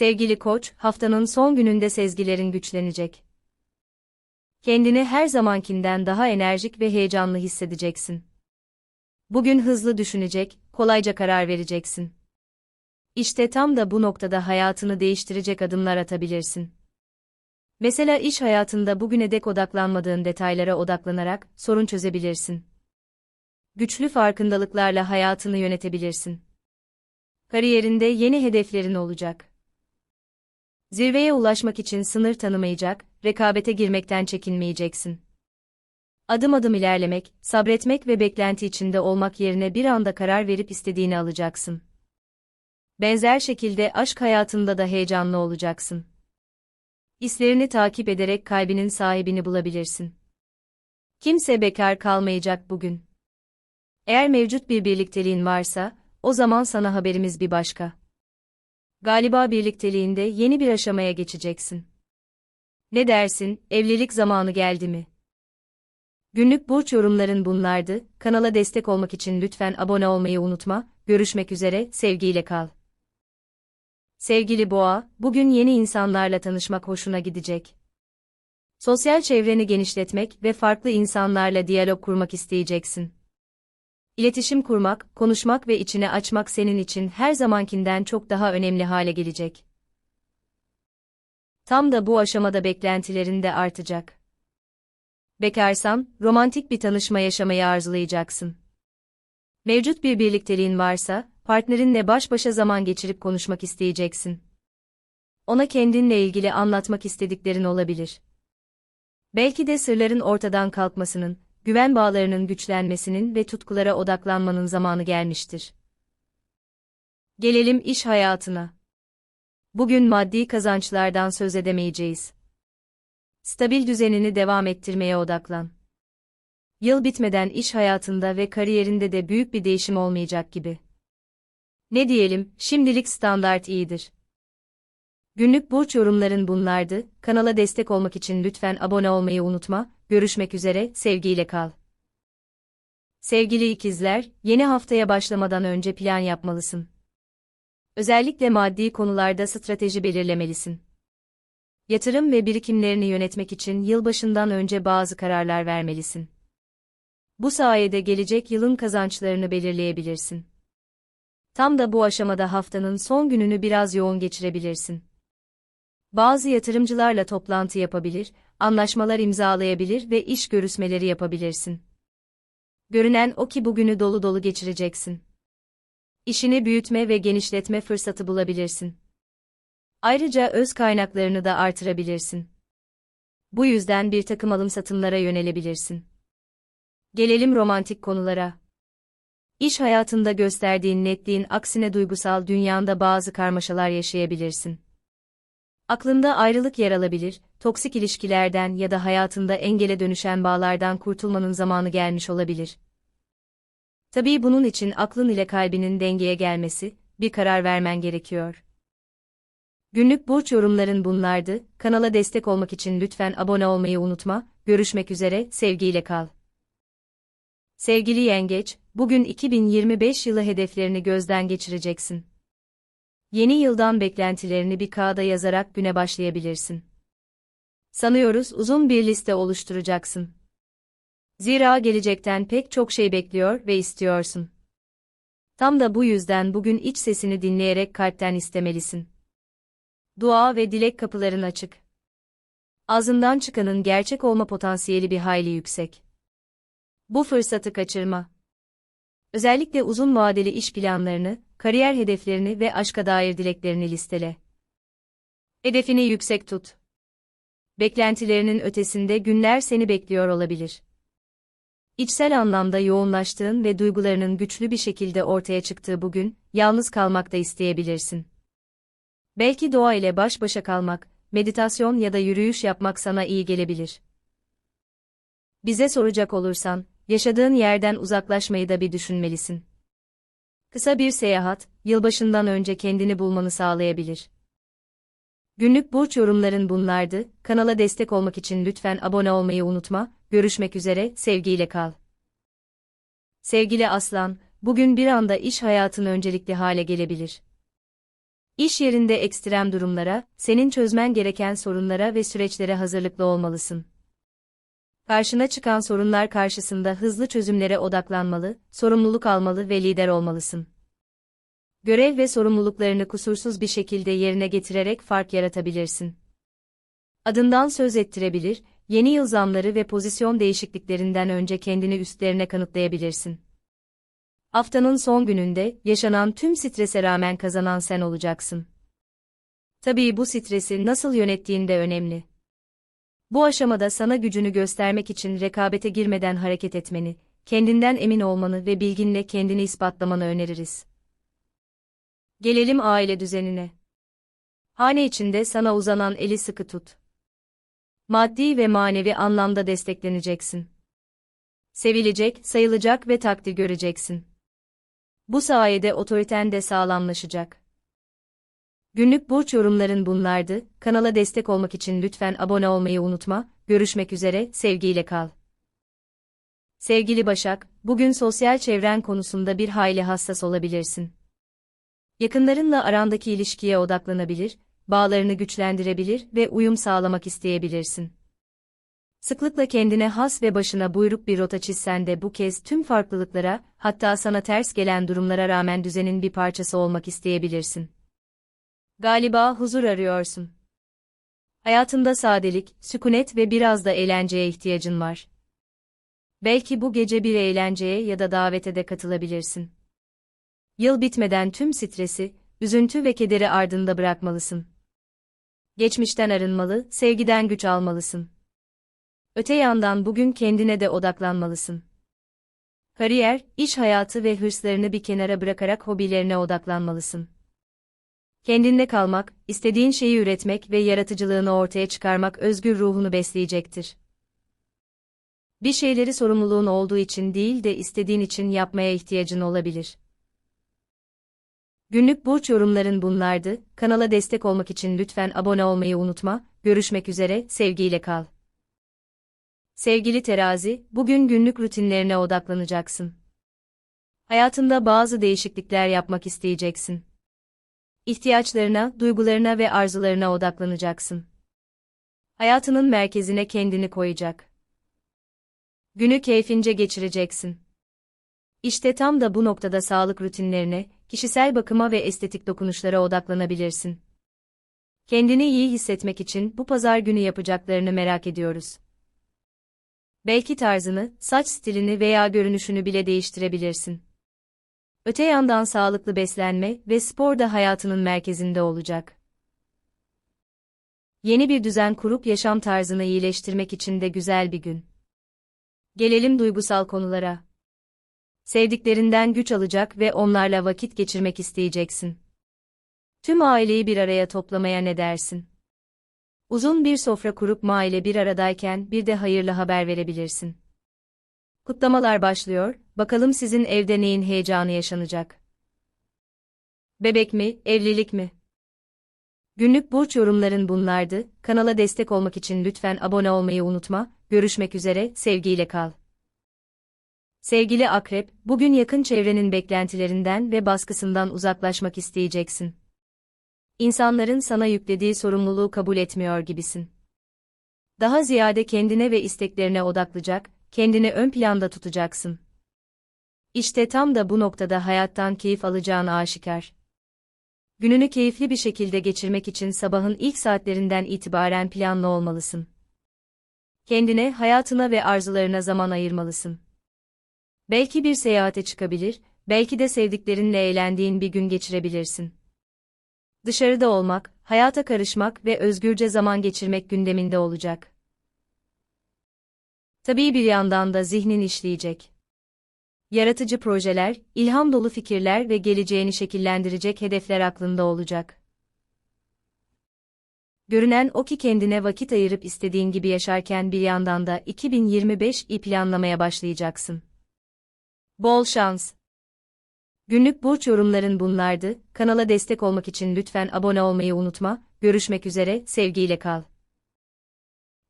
Sevgili koç, haftanın son gününde sezgilerin güçlenecek. Kendini her zamankinden daha enerjik ve heyecanlı hissedeceksin. Bugün hızlı düşünecek, kolayca karar vereceksin. İşte tam da bu noktada hayatını değiştirecek adımlar atabilirsin. Mesela iş hayatında bugüne dek odaklanmadığın detaylara odaklanarak sorun çözebilirsin. Güçlü farkındalıklarla hayatını yönetebilirsin. Kariyerinde yeni hedeflerin olacak. Zirveye ulaşmak için sınır tanımayacak, rekabete girmekten çekinmeyeceksin. Adım adım ilerlemek, sabretmek ve beklenti içinde olmak yerine bir anda karar verip istediğini alacaksın. Benzer şekilde aşk hayatında da heyecanlı olacaksın. İslerini takip ederek kalbinin sahibini bulabilirsin. Kimse bekar kalmayacak bugün. Eğer mevcut bir birlikteliğin varsa, o zaman sana haberimiz bir başka. Galiba birlikteliğinde yeni bir aşamaya geçeceksin. Ne dersin, evlilik zamanı geldi mi? Günlük burç yorumların bunlardı. Kanala destek olmak için lütfen abone olmayı unutma. Görüşmek üzere, sevgiyle kal. Sevgili Boğa, bugün yeni insanlarla tanışmak hoşuna gidecek. Sosyal çevreni genişletmek ve farklı insanlarla diyalog kurmak isteyeceksin. İletişim kurmak, konuşmak ve içine açmak senin için her zamankinden çok daha önemli hale gelecek. Tam da bu aşamada beklentilerin de artacak. Bekarsan, romantik bir tanışma yaşamayı arzulayacaksın. Mevcut bir birlikteliğin varsa, partnerinle baş başa zaman geçirip konuşmak isteyeceksin. Ona kendinle ilgili anlatmak istediklerin olabilir. Belki de sırların ortadan kalkmasının, güven bağlarının güçlenmesinin ve tutkulara odaklanmanın zamanı gelmiştir. Gelelim iş hayatına. Bugün maddi kazançlardan söz edemeyeceğiz. Stabil düzenini devam ettirmeye odaklan. Yıl bitmeden iş hayatında ve kariyerinde de büyük bir değişim olmayacak gibi. Ne diyelim, şimdilik standart iyidir. Günlük burç yorumların bunlardı. Kanala destek olmak için lütfen abone olmayı unutma. Görüşmek üzere, sevgiyle kal. Sevgili ikizler, yeni haftaya başlamadan önce plan yapmalısın. Özellikle maddi konularda strateji belirlemelisin. Yatırım ve birikimlerini yönetmek için yılbaşından önce bazı kararlar vermelisin. Bu sayede gelecek yılın kazançlarını belirleyebilirsin. Tam da bu aşamada haftanın son gününü biraz yoğun geçirebilirsin. Bazı yatırımcılarla toplantı yapabilir, anlaşmalar imzalayabilir ve iş görüşmeleri yapabilirsin. Görünen o ki bugünü dolu dolu geçireceksin. İşini büyütme ve genişletme fırsatı bulabilirsin. Ayrıca öz kaynaklarını da artırabilirsin. Bu yüzden bir takım alım satımlara yönelebilirsin. Gelelim romantik konulara. İş hayatında gösterdiğin netliğin aksine duygusal dünyanda bazı karmaşalar yaşayabilirsin. Aklında ayrılık yer alabilir, toksik ilişkilerden ya da hayatında engele dönüşen bağlardan kurtulmanın zamanı gelmiş olabilir. Tabii bunun için aklın ile kalbinin dengeye gelmesi, bir karar vermen gerekiyor. Günlük burç yorumların bunlardı. Kanala destek olmak için lütfen abone olmayı unutma. Görüşmek üzere, sevgiyle kal. Sevgili yengeç, bugün 2025 yılı hedeflerini gözden geçireceksin. Yeni yıldan beklentilerini bir kağıda yazarak güne başlayabilirsin. Sanıyoruz uzun bir liste oluşturacaksın. Zira gelecekten pek çok şey bekliyor ve istiyorsun. Tam da bu yüzden bugün iç sesini dinleyerek kalpten istemelisin. Dua ve dilek kapıların açık. Ağzından çıkanın gerçek olma potansiyeli bir hayli yüksek. Bu fırsatı kaçırma. Özellikle uzun vadeli iş planlarını, kariyer hedeflerini ve aşka dair dileklerini listele. Hedefini yüksek tut. Beklentilerinin ötesinde günler seni bekliyor olabilir. İçsel anlamda yoğunlaştığın ve duygularının güçlü bir şekilde ortaya çıktığı bugün, yalnız kalmak da isteyebilirsin. Belki doğa ile baş başa kalmak, meditasyon ya da yürüyüş yapmak sana iyi gelebilir. Bize soracak olursan, yaşadığın yerden uzaklaşmayı da bir düşünmelisin. Kısa bir seyahat, yılbaşından önce kendini bulmanı sağlayabilir. Günlük burç yorumların bunlardı. Kanala destek olmak için lütfen abone olmayı unutma. Görüşmek üzere, sevgiyle kal. Sevgili Aslan, bugün bir anda iş hayatın öncelikli hale gelebilir. İş yerinde ekstrem durumlara, senin çözmen gereken sorunlara ve süreçlere hazırlıklı olmalısın. Karşına çıkan sorunlar karşısında hızlı çözümlere odaklanmalı, sorumluluk almalı ve lider olmalısın. Görev ve sorumluluklarını kusursuz bir şekilde yerine getirerek fark yaratabilirsin. Adından söz ettirebilir, yeni yıl zamları ve pozisyon değişikliklerinden önce kendini üstlerine kanıtlayabilirsin. Haftanın son gününde, yaşanan tüm strese rağmen kazanan sen olacaksın. Tabii bu stresi nasıl yönettiğin de önemli. Bu aşamada sana gücünü göstermek için rekabete girmeden hareket etmeni, kendinden emin olmanı ve bilginle kendini ispatlamanı öneririz. Gelelim aile düzenine. Hane içinde sana uzanan eli sıkı tut. Maddi ve manevi anlamda destekleneceksin. Sevilecek, sayılacak ve takdir göreceksin. Bu sayede otoriten de sağlamlaşacak. Günlük burç yorumların bunlardı. Kanala destek olmak için lütfen abone olmayı unutma. Görüşmek üzere, sevgiyle kal. Sevgili Başak, bugün sosyal çevren konusunda bir hayli hassas olabilirsin. Yakınlarınla arandaki ilişkiye odaklanabilir, bağlarını güçlendirebilir ve uyum sağlamak isteyebilirsin. Sıklıkla kendine has ve başına buyruk bir rota çizsen de bu kez tüm farklılıklara, hatta sana ters gelen durumlara rağmen düzenin bir parçası olmak isteyebilirsin. Galiba huzur arıyorsun. Hayatında sadelik, sükunet ve biraz da eğlenceye ihtiyacın var. Belki bu gece bir eğlenceye ya da davete de katılabilirsin. Yıl bitmeden tüm stresi, üzüntü ve kederi ardında bırakmalısın. Geçmişten arınmalı, sevgiden güç almalısın. Öte yandan bugün kendine de odaklanmalısın. Kariyer, iş hayatı ve hırslarını bir kenara bırakarak hobilerine odaklanmalısın. Kendinde kalmak, istediğin şeyi üretmek ve yaratıcılığını ortaya çıkarmak özgür ruhunu besleyecektir. Bir şeyleri sorumluluğun olduğu için değil de istediğin için yapmaya ihtiyacın olabilir. Günlük burç yorumların bunlardı. Kanala destek olmak için lütfen abone olmayı unutma. Görüşmek üzere, sevgiyle kal. Sevgili terazi, bugün günlük rutinlerine odaklanacaksın. Hayatında bazı değişiklikler yapmak isteyeceksin. İhtiyaçlarına, duygularına ve arzularına odaklanacaksın. Hayatının merkezine kendini koyacak. Günü keyfince geçireceksin. İşte tam da bu noktada sağlık rutinlerine, kişisel bakıma ve estetik dokunuşlara odaklanabilirsin. Kendini iyi hissetmek için bu pazar günü yapacaklarını merak ediyoruz. Belki tarzını, saç stilini veya görünüşünü bile değiştirebilirsin. Öte yandan sağlıklı beslenme ve spor da hayatının merkezinde olacak. Yeni bir düzen kurup yaşam tarzını iyileştirmek için de güzel bir gün. Gelelim duygusal konulara. Sevdiklerinden güç alacak ve onlarla vakit geçirmek isteyeceksin. Tüm aileyi bir araya toplamaya ne dersin? Uzun bir sofra kurup aile bir aradayken bir de hayırlı haber verebilirsin. Kutlamalar başlıyor, bakalım sizin evde neyin heyecanı yaşanacak? Bebek mi, evlilik mi? Günlük burç yorumların bunlardı. Kanala destek olmak için lütfen abone olmayı unutma. Görüşmek üzere, sevgiyle kal. Sevgili Akrep, bugün yakın çevrenin beklentilerinden ve baskısından uzaklaşmak isteyeceksin. İnsanların sana yüklediği sorumluluğu kabul etmiyor gibisin. Daha ziyade kendine ve isteklerine odaklayacak, kendini ön planda tutacaksın. İşte tam da bu noktada hayattan keyif alacağın aşikar. Gününü keyifli bir şekilde geçirmek için sabahın ilk saatlerinden itibaren planlı olmalısın. Kendine, hayatına ve arzularına zaman ayırmalısın. Belki bir seyahate çıkabilir, belki de sevdiklerinle eğlendiğin bir gün geçirebilirsin. Dışarıda olmak, hayata karışmak ve özgürce zaman geçirmek gündeminde olacak. Tabii bir yandan da zihnin işleyecek. Yaratıcı projeler, ilham dolu fikirler ve geleceğini şekillendirecek hedefler aklında olacak. Görünen o ki kendine vakit ayırıp istediğin gibi yaşarken bir yandan da 2025'i planlamaya başlayacaksın. Bol şans. Günlük burç yorumların bunlardı. Kanala destek olmak için lütfen abone olmayı unutma. Görüşmek üzere, sevgiyle kal.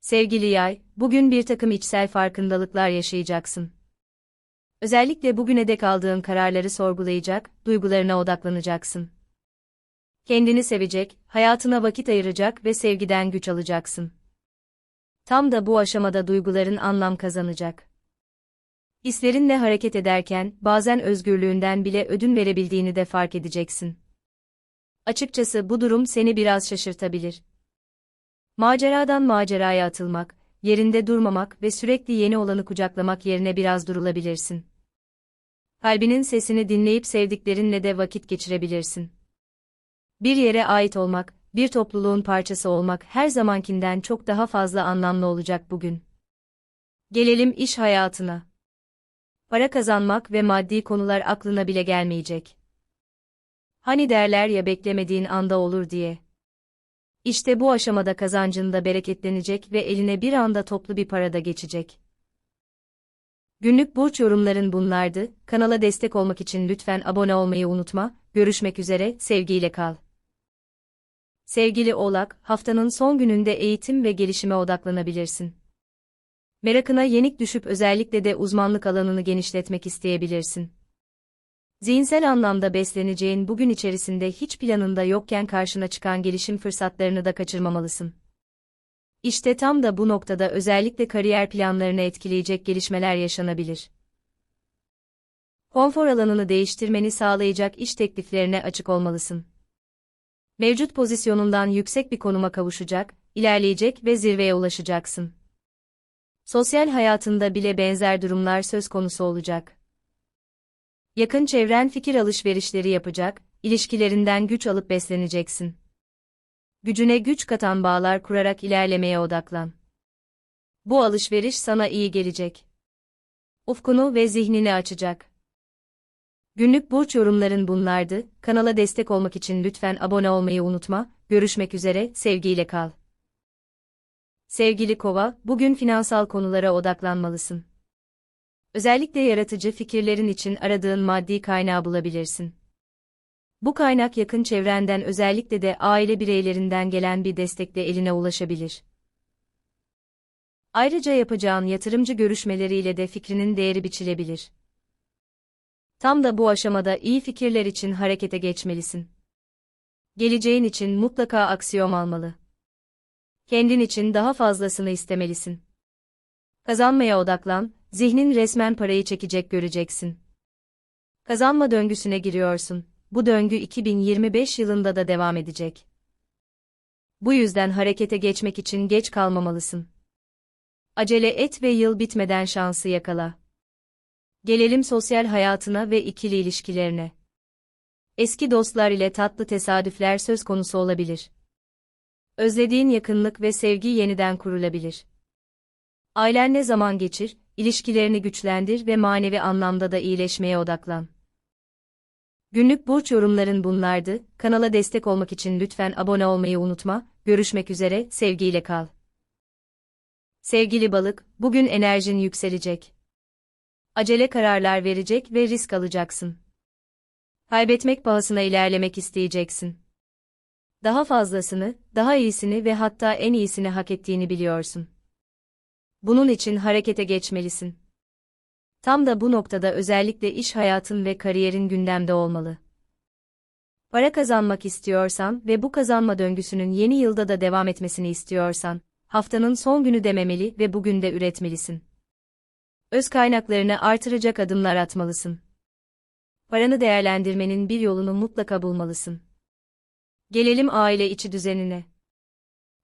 Sevgili yay, bugün bir takım içsel farkındalıklar yaşayacaksın. Özellikle bugüne dek aldığın kararları sorgulayacak, duygularına odaklanacaksın. Kendini sevecek, hayatına vakit ayıracak ve sevgiden güç alacaksın. Tam da bu aşamada duyguların anlam kazanacak. Hislerinle hareket ederken bazen özgürlüğünden bile ödün verebildiğini de fark edeceksin. Açıkçası bu durum seni biraz şaşırtabilir. Maceradan maceraya atılmak, yerinde durmamak ve sürekli yeni olanı kucaklamak yerine biraz durulabilirsin. Kalbinin sesini dinleyip sevdiklerinle de vakit geçirebilirsin. Bir yere ait olmak, bir topluluğun parçası olmak her zamankinden çok daha fazla anlamlı olacak bugün. Gelelim iş hayatına. Para kazanmak ve maddi konular aklına bile gelmeyecek. Hani derler ya beklemediğin anda olur diye. İşte bu aşamada kazancın da bereketlenecek ve eline bir anda toplu bir para da geçecek. Günlük burç yorumların bunlardı. Kanala destek olmak için lütfen abone olmayı unutma. Görüşmek üzere, sevgiyle kal. Sevgili Oğlak, haftanın son gününde eğitim ve gelişime odaklanabilirsin. Merakına yenik düşüp özellikle de uzmanlık alanını genişletmek isteyebilirsin. Zihinsel anlamda besleneceğin bugün içerisinde hiç planında yokken karşına çıkan gelişim fırsatlarını da kaçırmamalısın. İşte tam da bu noktada özellikle kariyer planlarını etkileyecek gelişmeler yaşanabilir. Konfor alanını değiştirmeni sağlayacak iş tekliflerine açık olmalısın. Mevcut pozisyonundan yüksek bir konuma kavuşacak, ilerleyecek ve zirveye ulaşacaksın. Sosyal hayatında bile benzer durumlar söz konusu olacak. Yakın çevren fikir alışverişleri yapacak, ilişkilerinden güç alıp besleneceksin. Gücüne güç katan bağlar kurarak ilerlemeye odaklan. Bu alışveriş sana iyi gelecek. Ufkunu ve zihnini açacak. Günlük burç yorumların bunlardı. Kanala destek olmak için lütfen abone olmayı unutma. Görüşmek üzere, sevgiyle kal. Sevgili Kova, bugün finansal konulara odaklanmalısın. Özellikle yaratıcı fikirlerin için aradığın maddi kaynağı bulabilirsin. Bu kaynak yakın çevrenden özellikle de aile bireylerinden gelen bir destekle eline ulaşabilir. Ayrıca yapacağın yatırımcı görüşmeleriyle de fikrinin değeri biçilebilir. Tam da bu aşamada iyi fikirler için harekete geçmelisin. Geleceğin için mutlaka aksiyon almalı. Kendin için daha fazlasını istemelisin. Kazanmaya odaklan, zihnin resmen parayı çekecek göreceksin. Kazanma döngüsüne giriyorsun. Bu döngü 2025 yılında da devam edecek. Bu yüzden harekete geçmek için geç kalmamalısın. Acele et ve yıl bitmeden şansı yakala. Gelelim sosyal hayatına ve ikili ilişkilerine. Eski dostlar ile tatlı tesadüfler söz konusu olabilir. Özlediğin yakınlık ve sevgi yeniden kurulabilir. Ailenle zaman geçir, ilişkilerini güçlendir ve manevi anlamda da iyileşmeye odaklan. Günlük burç yorumların bunlardı. Kanala destek olmak için lütfen abone olmayı unutma. Görüşmek üzere, sevgiyle kal. Sevgili balık, bugün enerjin yükselecek. Acele kararlar verecek ve risk alacaksın. Kaybetmek pahasına ilerlemek isteyeceksin. Daha fazlasını, daha iyisini ve hatta en iyisini hak ettiğini biliyorsun. Bunun için harekete geçmelisin. Tam da bu noktada özellikle iş hayatın ve kariyerin gündemde olmalı. Para kazanmak istiyorsan ve bu kazanma döngüsünün yeni yılda da devam etmesini istiyorsan, haftanın son günü dememeli ve bugün de üretmelisin. Öz kaynaklarını artıracak adımlar atmalısın. Paranı değerlendirmenin bir yolunu mutlaka bulmalısın. Gelelim aile içi düzenine.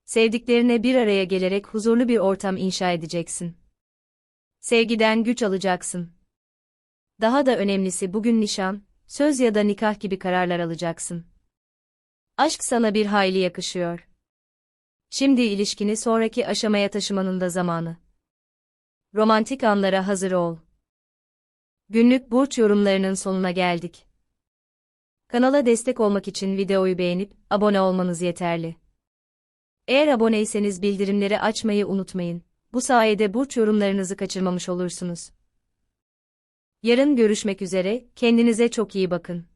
Sevdiklerine bir araya gelerek huzurlu bir ortam inşa edeceksin. Sevgiden güç alacaksın. Daha da önemlisi bugün nişan, söz ya da nikah gibi kararlar alacaksın. Aşk sana bir hayli yakışıyor. Şimdi ilişkini sonraki aşamaya taşımanın da zamanı. Romantik anlara hazır ol. Günlük burç yorumlarının sonuna geldik. Kanala destek olmak için videoyu beğenip abone olmanız yeterli. Eğer aboneyseniz bildirimleri açmayı unutmayın. Bu sayede burç yorumlarınızı kaçırmamış olursunuz. Yarın görüşmek üzere, kendinize çok iyi bakın.